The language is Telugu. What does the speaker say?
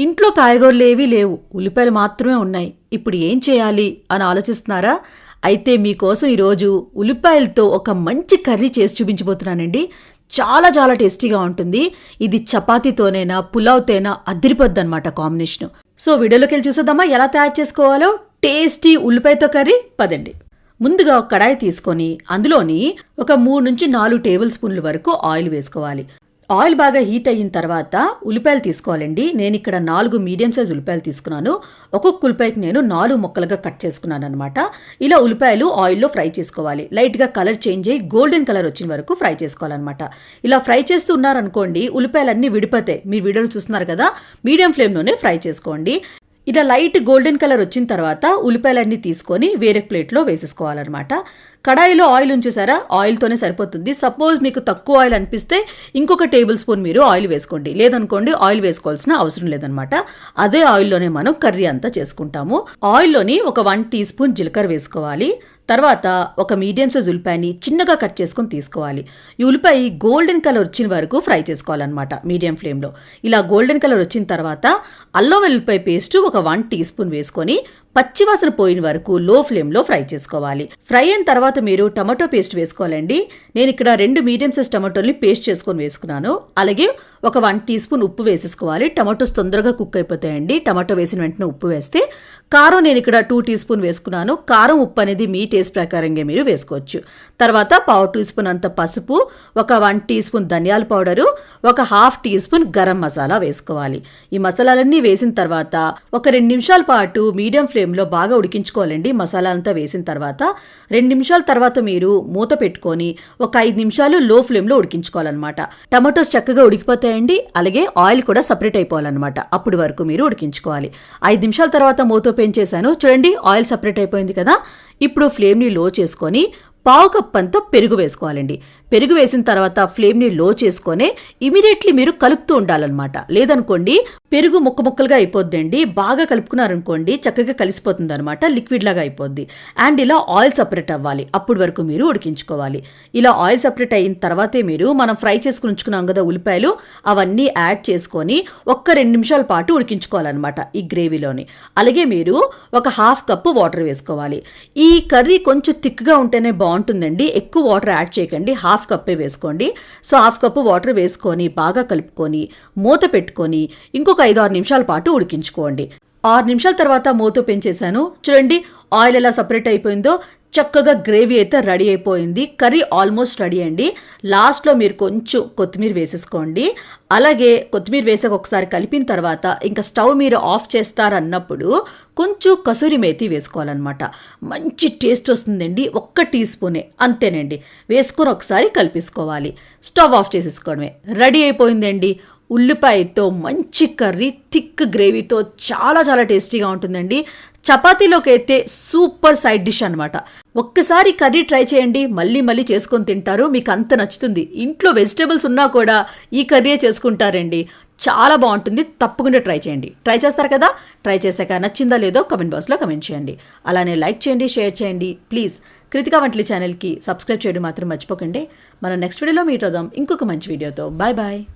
ఇంట్లో కాయగూరలు ఏవీ లేవు. ఉల్లిపాయలు మాత్రమే ఉన్నాయి. ఇప్పుడు ఏం చేయాలి? అని ఆలోచిస్తున్నారా? అయితే మీకోసం ఈరోజు ఉల్లిపాయలతో ఒక మంచి కర్రీ చేసి చూపించబోతున్నానండి. చాలా చాలా టేస్టీగా ఉంటుంది. ఇది చపాతీతోనైనా పులావ్తోనైనా అదిరిపోద్ది అనమాట కాంబినేషన్. సో వీడియోలోకి వెళ్ళి చూసేద్దామా? ఎలా తయారు చేసుకోవాలో? టేస్టీ ఉల్లిపాయతో కర్రీ? పదండి. ముందుగా ఒక కడాయి తీసుకొని అందులోని ఒక మూడు నుంచి నాలుగు టేబుల్ స్పూన్ల వరకు ఆయిల్ వేసుకోవాలి. ఆయిల్ బాగా హీట్ అయిన తర్వాత ఉల్లిపాయలు తీసుకోవాలండి. నేను ఇక్కడ నాలుగు మీడియం సైజ్ ఉల్లిపాయలు తీసుకున్నాను. ఒక్కొక్క ఉల్లిపాయకి నేను నాలుగు ముక్కలుగా కట్ చేసుకున్నాను అనమాట ఇలా ఉల్లిపాయలు ఆయిల్లో ఫ్రై చేసుకోవాలి. లైట్గా కలర్ చేంజ్ అయ్యి గోల్డెన్ కలర్ వచ్చిన వరకు ఫ్రై చేసుకోవాలన్నమాట. ఇలా ఫ్రై చేస్తూ ఉన్నారనుకోండి ఉల్లిపాయలన్నీ విడిపోతాయి. మీరు వీడియోలు చూస్తున్నారు కదా మీడియం ఫ్లేమ్లోనే ఫ్రై చేసుకోండి. ఇలా లైట్ గోల్డెన్ కలర్ వచ్చిన తర్వాత ఉల్లిపాయలన్నీ తీసుకొని వేరే ప్లేట్లో వేసేసుకోవాలన్నమాట. కడాయిలో ఆయిల్ ఉంచేసారా ఆయిల్తోనే సరిపోతుంది. సపోజ్ మీకు తక్కువ ఆయిల్ అనిపిస్తే ఇంకొక టేబుల్ స్పూన్ మీరు ఆయిల్ వేసుకోండి. లేదనుకోండి ఆయిల్ వేసుకోవాల్సిన అవసరం లేదనమాట అదే ఆయిల్లోనే మనం కర్రీ అంతా చేసుకుంటాము. ఆయిల్లోని ఒక వన్ టీ స్పూన్ జీలకర్ర వేసుకోవాలి. తర్వాత ఒక మీడియం సైజ్ ఉల్లిపాయని చిన్నగా కట్ చేసుకొని తీసుకోవాలి. ఈ ఉల్లిపాయ గోల్డెన్ కలర్ వచ్చిన వరకు ఫ్రై చేసుకోవాలన్నమాట మీడియం ఫ్లేమ్లో. ఇలా గోల్డెన్ కలర్ వచ్చిన తర్వాత అల్లం వెల్లిపాయ పేస్ట్ ఒక వన్ టీ స్పూన్ వేసుకొని పచ్చివాసన పోయిన వరకు లో ఫ్లేమ్లో ఫ్రై చేసుకోవాలి. ఫ్రై అయిన తర్వాత మీరు టమాటో పేస్ట్ వేసుకోవాలండి. నేను ఇక్కడ రెండు మీడియం సైజ్ టమాటోల్ని పేస్ట్ చేసుకొని వేసుకున్నాను. అలాగే ఒక వన్ టీ స్పూన్ ఉప్పు వేసేసుకోవాలి. టమాటోస్ తొందరగా కుక్ అయిపోతాయండి. టమాటో వేసిన వెంటనే ఉప్పు వేస్తే కారం నేను ఇక్కడ టూ టీ స్పూన్ వేసుకున్నాను. కారం ఉప్పు అనేది మీ టేస్ట్ ప్రకారంగా మీరు వేసుకోవచ్చు. తర్వాత పావు టీ స్పూన్ అంత పసుపు ఒక వన్ టీ స్పూన్ ధనియాల పౌడరు ఒక half tea spoon garam masala వేసుకోవాలి. ఈ మసాలాలన్నీ వేసిన తర్వాత ఒక రెండు నిమిషాల పాటు మీడియం ఫ్లేమ్లో బాగా ఉడికించుకోవాలండి. మసాలా అంతా వేసిన తర్వాత రెండు నిమిషాల తర్వాత మీరు మూత పెట్టుకొని ఒక ఐదు నిమిషాలు లో ఫ్లేమ్లో ఉడికించుకోవాలన్నమాట. టమాటోస్ చక్కగా ఉడికిపోతాయండి అలాగే ఆయిల్ కూడా సపరేట్ అయిపోవాలన్నమాట. అప్పటి వరకు మీరు ఉడికించుకోవాలి. ఐదు నిమిషాల తర్వాత మూత పెంచేశాను చూడండి ఆయిల్ సపరేట్ అయిపోయింది కదా. ఇప్పుడు ఫ్లేమ్ని లో చేసుకొని పావు కప్ అంతా పెరుగు వేసుకోవాలండి. పెరుగు వేసిన తర్వాత ఫ్లేమ్ని లో చేసుకొని ఇమీడియట్లీ మీరు కలుపుతూ ఉండాలన్నమాట. లేదనుకోండి పెరుగు ముక్క ముక్కలుగా అయిపోద్దండి. బాగా కలుపుకున్నారనుకోండి చక్కగా కలిసిపోతుంది అనమాట లిక్విడ్ లాగా అయిపోద్ది. అండ్ ఇలా ఆయిల్ సపరేట్ అవ్వాలి. అప్పుడు వరకు మీరు ఉడికించుకోవాలి. ఇలా ఆయిల్ సపరేట్ అయిన తర్వాతే మీరు మనం ఫ్రై చేసుకుని ఉంచుకున్నాం కదా ఉల్లిపాయలు అవన్నీ యాడ్ చేసుకొని ఒక్క రెండు నిమిషాల పాటు ఉడికించుకోవాలన్నమాట ఈ గ్రేవీలోని. అలాగే మీరు ఒక హాఫ్ కప్పు వాటర్ వేసుకోవాలి. ఈ కర్రీ కొంచెం థిక్గా ఉంటేనే బాగుంటుందండి. ఎక్కువ వాటర్ యాడ్ చేయకండి. హాఫ్ కప్పే వేసుకోండి. సో హాఫ్ కప్పు వాటర్ వేసుకొని బాగా కలుపుకొని మూత పెట్టుకొని ఇంకొక ఐదు ఆరు నిమిషాల పాటు ఉడికించుకోండి. ఆరు నిమిషాల తర్వాత మూత పెంచేశాను. చూడండి ఆయిల్ ఎలా సపరేట్ అయిపోయిందో చక్కగా గ్రేవీ అయితే రెడీ అయిపోయింది. కర్రీ ఆల్మోస్ట్ రెడీ అండి. లాస్ట్లో మీరు కొంచెం కొత్తిమీర వేసేసుకోండి. అలాగే కొత్తిమీర వేసాక ఒకసారి కలిపిన తర్వాత ఇంకా స్టవ్ మీరు ఆఫ్ చేస్తారన్నప్పుడు కొంచెం కసూరి మేతి వేసుకోవాలన్నమాట. మంచి టేస్ట్ వస్తుందండి. ఒక్క టీ స్పూనే అంతేనండి. వేసుకొని ఒకసారి కలిపేసుకోవాలి. స్టవ్ ఆఫ్ చేసేసుకోవడమే. రెడీ అయిపోయిందండి. ఉల్లిపాయతో మంచి కర్రీ థిక్ గ్రేవీతో చాలా చాలా టేస్టీగా ఉంటుందండి. చపాతీలోకి అయితే సూపర్ సైడ్ డిష్ అనమాట ఒక్కసారి కర్రీ ట్రై చేయండి మళ్ళీ మళ్ళీ చేసుకొని తింటారు మీకు అంత నచ్చుతుంది. ఇంట్లో వెజిటేబుల్స్ ఉన్నా కూడా ఈ కర్రీయే చేసుకుంటారండి. చాలా బాగుంటుంది తప్పకుండా ట్రై చేయండి. ట్రై చేస్తారు కదా? ట్రై చేశాక నచ్చిందా లేదో కమెంట్ బాక్స్లో కమెంట్ చేయండి. అలానే లైక్ చేయండి షేర్ చేయండి. ప్లీజ్ కృతికా వంటలి ఛానల్కి సబ్స్క్రైబ్ చేయడం మాత్రం మర్చిపోకండి. మనం నెక్స్ట్ వీడియోలో మీట్ అవుదాం. ఇంకొక మంచి వీడియోతో. Bye bye.